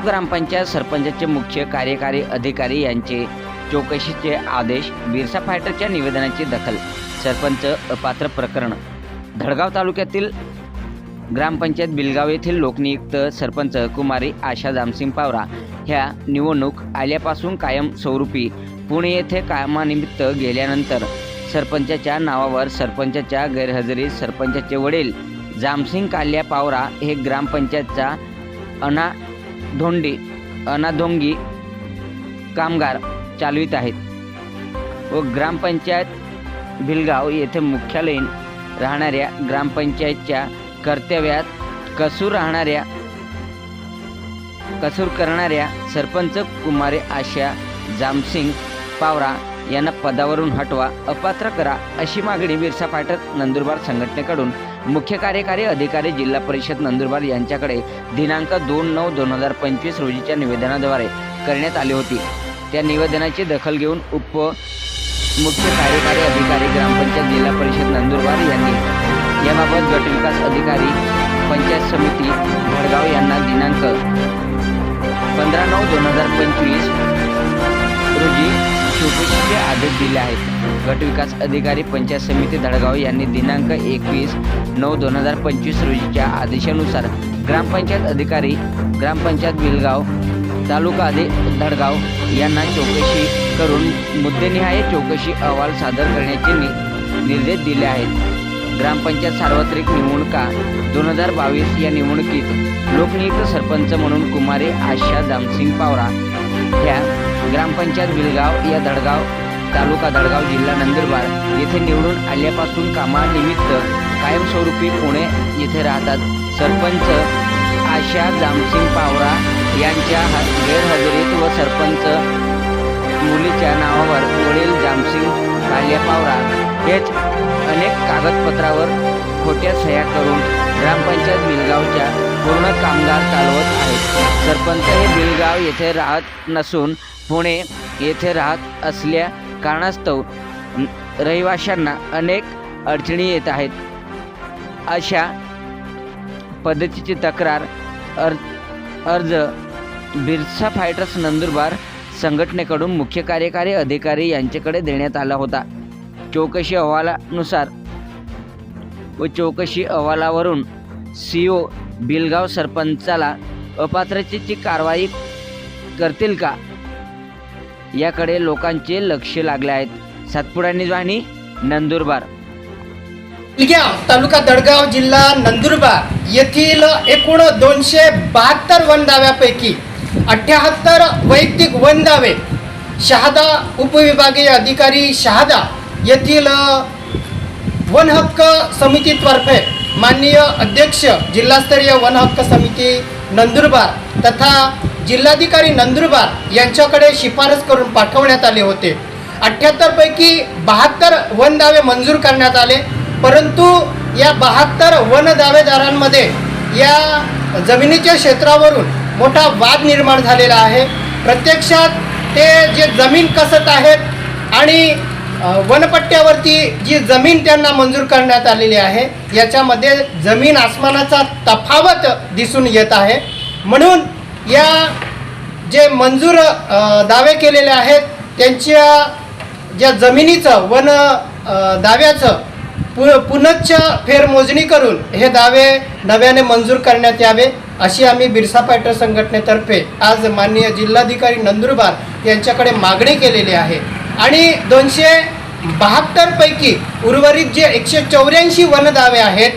शेगाव ग्रामपंचायत सरपंचाचे मुख्य कार्यकारी अधिकारी यांचे चौकशीचे आदेश बिरसा फायटरच्या निवेदनाची दखल. सरपंच अपात्र प्रकरण. धडगाव तालुक्यातील ग्रामपंचायत बिलगाव येथील लोकनियुक्त सरपंच कुमारी आशा जामसिंग पावरा ह्या निवडणूक आल्यापासून कायम स्वरूपी पुणे येथे कामानिमित्त गेल्यानंतर सरपंचाच्या नावावर सरपंचाच्या गैरहजेरीत सरपंचाचे वडील जामसिंग काल्या पावरा हे ग्रामपंचायतचा धोंडी अनाधोंगी कामगार चालवित आहेत. व ग्रामपंचायत भिलगाव येथे मुख्यालयीन राहणाऱ्या ग्रामपंचायतच्या कर्तव्यात कसूर राहणाऱ्या कसूर करणाऱ्या सरपंच कुमारी आशा जामसिंग पावरा यांना पदावरून हटवा अपात्र करा अशी मागणी बिरसा पाटक नंदुरबार संघटनेकडून मुख्य कार्यकारी अधिकारी जिल्हा परिषद नंदुरबार यांच्याकडे दिनांक दोन नऊ दोन हजार पंचवीस रोजीच्या निवेदनाद्वारे करण्यात आली होती. त्या निवेदनाची दखल घेऊन उप मुख्य कार्यकारी अधिकारी ग्रामपंचायत जिल्हा परिषद नंदुरबार यांनी याबाबत गटविकास अधिकारी पंचायत समिती भडगाव यांना दिनांक पंधरा नऊ दोन हजार पंचवीस रोजी चौकशीचे आदेश दिले आहेत. गटविकास अधिकारी पंचायत समिती धडगाव यांनी दिनांक एकवीस नऊ दोन हजार पंचवीस रोजीच्या आदेशानुसार ग्रामपंचायत अधिकारी ग्रामपंचायत बिलगाव तालुका अधि धडगाव यांना चौकशी करून मुद्देनिहाय चौकशी अहवाल सादर करण्याचे नि निर्देश दिले आहेत. ग्रामपंचायत सार्वत्रिक निवडणुका दोन हजार बावीस या निवडणुकीत लोकनियुक्त सरपंच म्हणून कुमारी आशा जामसिंग पावरा ह्या ग्रामपंचायत बिलगाव या धडगाव तालुका धडगाव जिल्हा नंदुरबार येथे निवडून आल्यापासून कामानिमित्त कायमस्वरूपी पुणे येथे राहतात. सरपंच आशा जामसिंग पावरा यांच्या ह- गैरहजेरीत व सरपंच मुलीच्या नावावर वडील जामसिंग काल्या पावरा हेच अनेक कागदपत्रावर खोट्या सह्या करून ग्रामपंचायत बिलगावच्या पूर्ण कामगार चालवत आहेत. सरपंच हे बिलगाव येथे राहत नसून पुणे येथे राहत असल्या कारणास्तव रहिवाशांना अनेक अडचणी येत आहेत. अशा पद्धतीची तक्रार अर् अर्ज बिरसा फायटर्स नंदुरबार संघटनेकडून मुख्य कार्यकारी अधिकारी यांच्याकडे देण्यात आला होता. चौकशी अहवालानुसार व चौकशी अहवालावरून सी ओ बिलगाव सरपंचाला अपात्रतेची कारवाई करतील का? याकडे लोकांचे लक्ष लागले आहेत. सातपुडा निजवाणी नंदुरबार. इलग्याव तालुका दडगाव जिल्हा नंदुरबार येथील एकूण दोनशे बहात्तर वन दाव्यापैकी अठ्याहत्तर वैयक्तिक वन दावे शहादा उपविभागीय अधिकारी शहादा येथील वन हक्क समितीतर्फे माननीय अध्यक्ष जिल्हास्तरीय वन हक्क समिती नंदुरबार तथा जिल्हाधिकारी नंदुरबार यांच्याकडे शिफारस करून पाठवण्यात आले होते. अठ्ठ्याहत्तरपैकी बहात्तर वन दावे मंजूर करण्यात आले परंतु या बहात्तर वन दावेदारांमध्ये या जमिनीच्या क्षेत्रावरून मोठा वाद निर्माण झालेला आहे. प्रत्यक्षात ते जे जमीन कसत आहेत आणि वनपट्ट्यावरती जी जमीन त्यांना मंजूर करण्यात आलेली आहे याच्यामध्ये जमीन आसमानाचा तफावत दिसून येत आहे. म्हणून या जे मंजूर दावे केलेले आहेत त्यांच्या ज्या जमिनीचं वन दाव्याचं पु पुनच्च फेरमोजणी करून हे दावे नव्याने मंजूर करण्यात यावे अशी आम्ही बिरसा फायटर संघटनेतर्फे आज माननीय जिल्हाधिकारी नंदुरबार यांच्याकडे मागणी केलेली आहे. आणि दोनशे बहात्तरपैकी उर्वरित जे एकशे चौऱ्याऐंशी वनदावे आहेत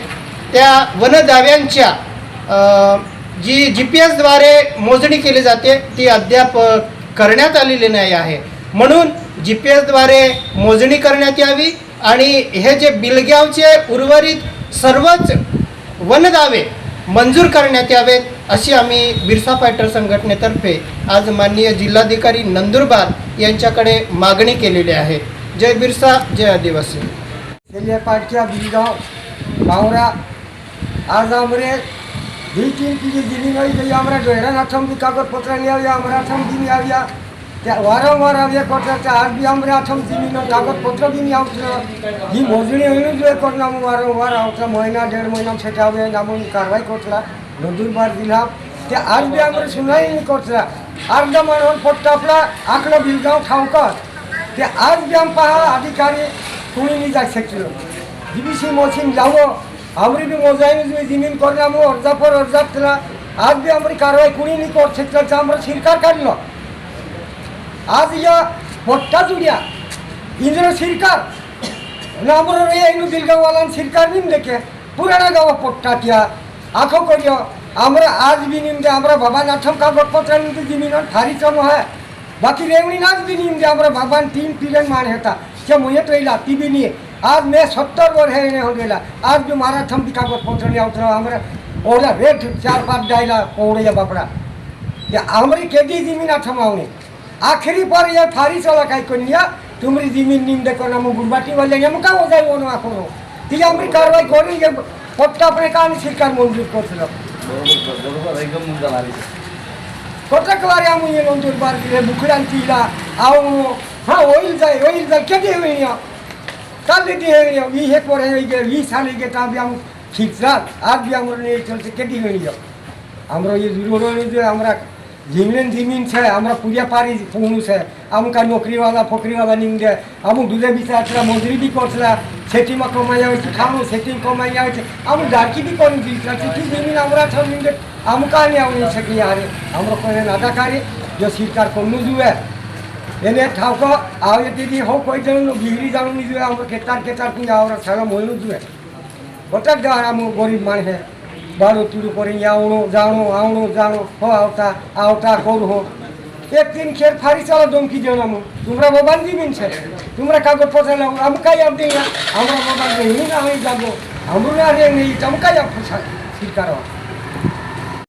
त्या वनदाव्यांच्या जी जी पी एसद्वारे मोजणी केली जाते ती अद्याप करण्यात आलेली नाही आहे. म्हणून जी पी एसद्वारे मोजणी करण्यात यावी आणि हे जे बिलगावचे उर्वरित सर्वच वनदावे मंजूर करण्यात यावेत अशी आम्ही बिरसा फायटर संघटनेतर्फे आज माननीय जिल्हाधिकारी नंदुरबार यांच्याकडे मागणी केलेली आहे. जय बिरसा जय आदिवासी. पाठच्या बिरगाव भावरा आज आमरे दुई तीन की दिली नाही गई हमारा गहरा नाथम की कागजपत्र नहीं आया दिली थम વારંવાર હવે કરતા હતા આજ બી હમણાં આઠમ દિનનો કાગળપત્ર બી નહીં આવતા એ મોજણી એનું જ કરનામ વારંવાર આવતા મહિના દેઢ મહિના છેટા હવે નામોની કારવાઈ કરતા નદુરબાર જિલ્લા તે આજ બી આમરે સુનાઈ નહીં કરતા આરદા મરણ પડતા આપણા આખલો બિલગાંવ ઠાવકર તે આજ બી આમ પાહા અધિકારી સુણી નહીં જાય શકીએ જીબીસી મોસીન જાવો আমরি বি মজাইনি যদি জিনিন করলে আমি অর্জাপর অর্জাপ আজ বি আমরি কারবাই কুড়ি নি করছে আমরা সিরকার কাটলো आज या मोठा जुड्या इंद्र शिरकार नामरो रे एनु दिलगावालान शिरकार निम देखे पुराना गावा पोट्टा तिया आखो करियो আমরা আজ বিনিমদে আমরা বাবা নাথম কাগজপত্র নিতে জিনিন থারি চম হয়। বাকি রেউনি নাচ বিনিমদে আমরা বাবান তিন পিরেন মান হেতা। সে মুয়ে টইলা তিবি নিয়ে। আজ মে সত্তর বর্ষে এনে হয়ে গেলা। আজ যে মারাথম কাগজপত্র নিয়ে আউতরা। আমরা ওরা রেট চার পাঁচ ডাইলা পৌড়ে বাপড়া আমরা কেদি জিমি নাথম আউনি। आखिरी पर यह थारी चला काई कन्या तुम्हारी जमीन नीम देखो ना मुगुरबाटी वाले ये मुका हो जाए ओनो आखो ती हमरी कार्रवाई करी ये पट्टा अपने कान सरकार मंजूर कर दिलो কটা ক্লারে আমি এলাম তোর বাড়িতে বুকুরান তিলা, আও হ্যাঁ ওইল যাই ওইল যাই, কেটে হয়ে নিও কালে দিয়ে হয়ে নিও ই হে করে হয়ে গেল ই সালে গে, তা বি আমি ঠিক রাত আর বি আমরা নিয়ে চলছে, কেটে হয়ে নিও আমরা এই দূর আমরা જમીન જમીન છે আমরা পূজা পারি পৌঁছে আমুক নকরিওয়ালা ফকরিওয়ালা নিমগে আমুক দুধে বিচারছিলা মজুরি বি করছিলা সেটি মা কমাইয়া হয়েছে খামু সেটি কমাইয়া হয়েছে আমুক ডাকি বি করে দিয়েছিলা সেটি জমিন আমরা ছাড় নিমগে আমুক আনি আমি সেটি আরে আমরা করে নাটাকারি যে সরকার কোনো জুয়ে એને ઠાકો આવે તેથી હો કોઈ જણનું બીગડી જણું નહીં જોઈએ આપણે કેટલા કેટલા કુંજા આવરા સારા મોયનું જોઈએ બટા જ આમ ગરીબ માણસે ભાડું પીડું કરીને આવણું જાણું આવણું જાણું હો আওতা આવતા કરું হো। একদিন খের ফারি চালা দমকি দিও না তোমরা মোবাইল দিবিন স্যার তোমরা কাগজ ফসাই না আমি কাই না। আমরা মোবাইল দিই না হয়ে যাব। আমরা নেই আমি কাই ফসা। ঠিক কারণ?